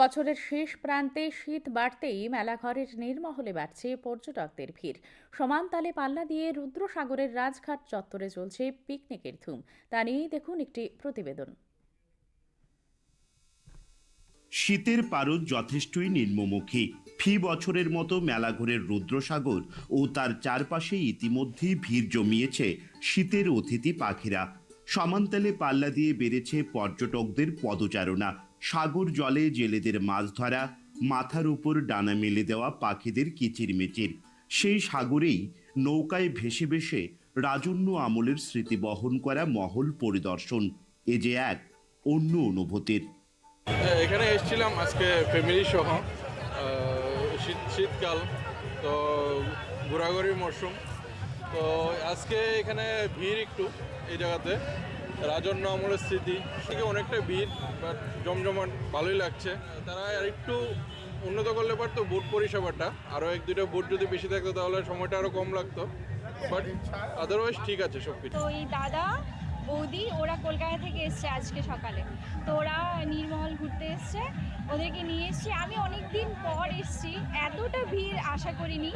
বছরের শেষ প্রান্তে শীত বাড়তেই মেলাঘরের নির্মহলে বাড়ছে পর্যটকদের ভিড়। সমান তালে পাল্লা দিয়ে রুদ্রসাগরের রাজঘাট চত্বরে চলছে পিকনিকের ধুম। তা নিয়েই দেখুন একটি প্রতিবেদন। শীতের পারদ যথেষ্টই নিম্নমুখী। ফি বছরের মতো মেলাঘরের রুদ্রসাগর ও তার চারপাশে ইতিমধ্যেই ভিড় জমিয়েছে শীতের অতিথি পাখিরা। সমান্তালে পাল্লা দিয়ে বেড়েছে পর্যটকদের পদচারণা। সাগর জলে জেলেদের মাছ ধরা, মাথার উপর ডানা মেলে দেওয়া পাখিদের কিচিরমিচির। সেই সাগরেই নৌকায় ভেসে ভেসে রাজন্য আমলের স্মৃতি বহন করা মহল পরিদর্শন। এ যে এক অন্য অনুভূতির। এখানে এসেছিলাম আজকে ফ্যামিলি সহ। শীত, শীতকাল, তো ঘোরাঘুরির মরশুম তো আজকে এখানে ভিড় একটু এই জায়গাতে। রাজন্য আমলের স্মৃতি। থেকে অনেকটা ভিড় বাট জমজমাট ভালোই লাগছে। তারা আর একটু উন্নত করলে পারতো বুট পরিষেবাটা। আরও এক দুটো বুট যদি বেশি থাকতো তাহলে সময়টা আরও কম লাগতো। বাট আদারওয়াইজ ঠিক আছে সব কিছু তো এই দাদা, বৌদি, ওরা কলকাতা থেকে এসছে আজকে সকালে। তো ওরা নীরমহল ঘুরতে এসছে, ওদেরকে নিয়ে এসছি। আমি অনেক দিন পর এসছি, এতটা ভিড় আশা করিনি।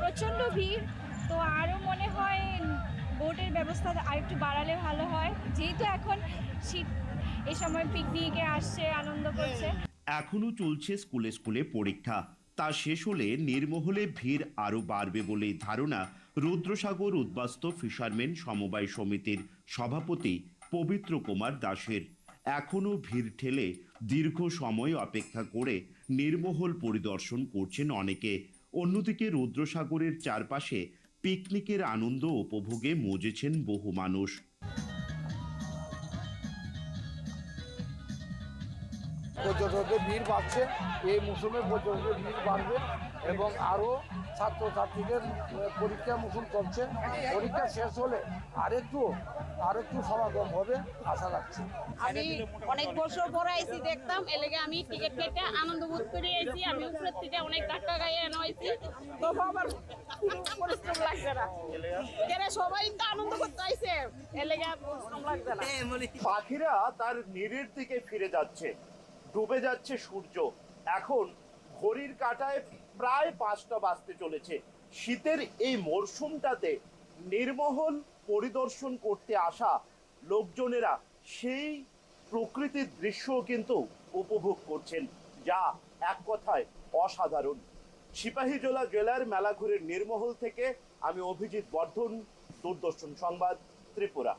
প্রচণ্ড ভিড়। বোটের ব্যবস্থা আরেকটু বাড়ালে ভালো হয়। যেহেতু এখন শীত এই সময় পিকনিকে আসছে, আনন্দ করছে। এখনও চলছে স্কুলে স্কুলে পরীক্ষা। তা শেষ হলে নির্মহলে ভিড় আরও বাড়বে বলে ধারণা রুদ্রসাগর উদ্বাস্ত ফিশারম্যান সমবায় সমিতির সভাপতি পবিত্র কুমার দাসের। এখনও ভিড় ঠেলে দীর্ঘ সময় অপেক্ষা করে নির্মহল পরিদর্শন করছেন অনেকে। অন্যদিকে রুদ্রসাগরের চারপাশে পিকনিকের আনন্দ উপভোগে মজেছেন বহু মানুষ। পর্যটকদের ভিড় বাড়ছে, এই মৌসুমে পর্যটকদের ভিড় বাড়বে এবং আরও ছাত্রছাত্রীদের আহ, পরীক্ষা মৌসুম করছে। পরীক্ষা শেষ হলে আরেকটু আরেকটু সমাগম হবে আশা রাখছি। আমি অনেক বছর পরে আইছি দেখতাম। এলাকে আমি টিকিট কেটে আনন্দ বোধ করে আইছি। আমি উপরের থেকে অনেক টাকা গায়ে এনে আইছি তো আমার পরিশ্রম লাগছে না। এরা সবাই তো আনন্দ করতে আইছে। এলাকে পরিশ্রম লাগছে না। পাখিরা তার নীরের দিকে ফিরে যাচ্ছে। ডুবে যাচ্ছে সূর্য। এখন ঘড়ির কাঁটায় প্রায় পাঁচটা বাজতে চলেছে। শীতের এই মরশুমটাতে নির্মহল পরিদর্শন করতে আসা লোকজনেরা সেই প্রকৃতির দৃশ্য কিন্তু উপভোগ করছেন, যা এক কথায় অসাধারণ। সিপাহীজলা জেলার মেলাঘুরের নির্মহল থেকে আমি অভিজিৎ বর্ধন, দূরদর্শন সংবাদ, ত্রিপুরা।